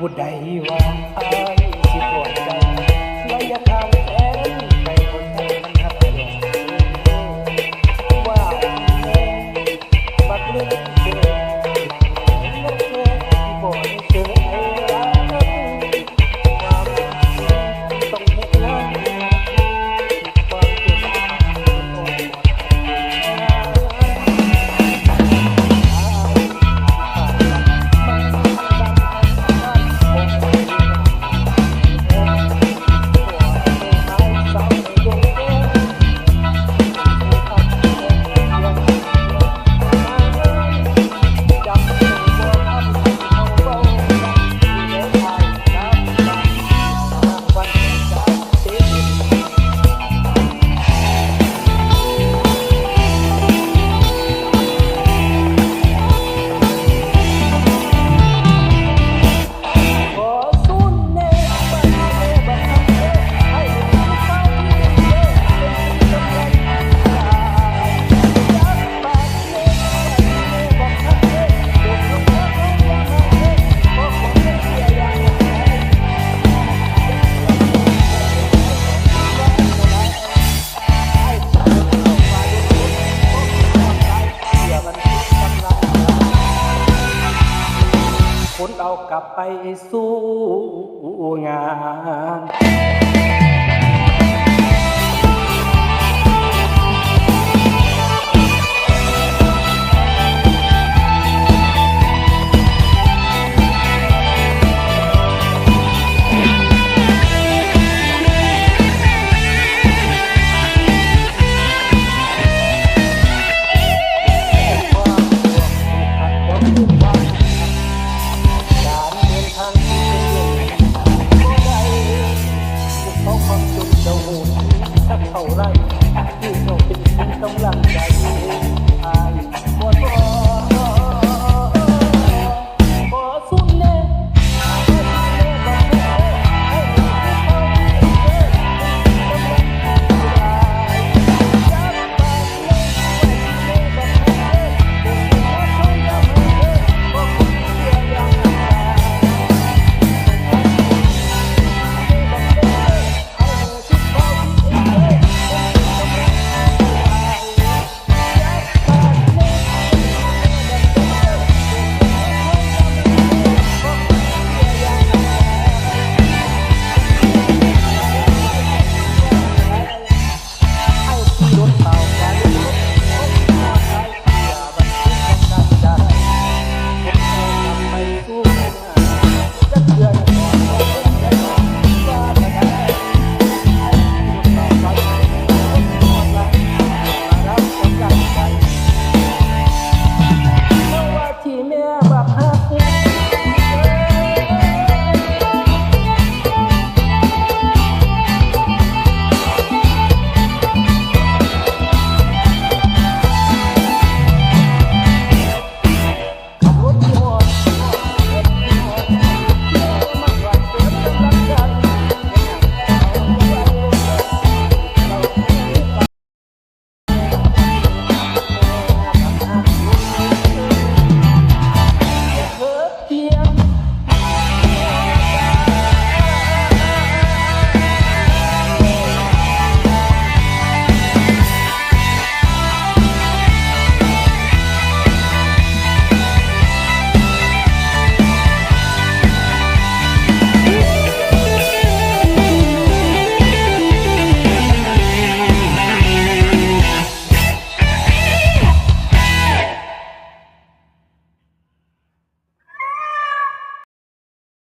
ผู้ใดวาอายสิบวดใจ เรากลับไปสู้งาน ขาความสุขเจ้าหูสักเท่าไรที่เราเป็นคนกำลังใจ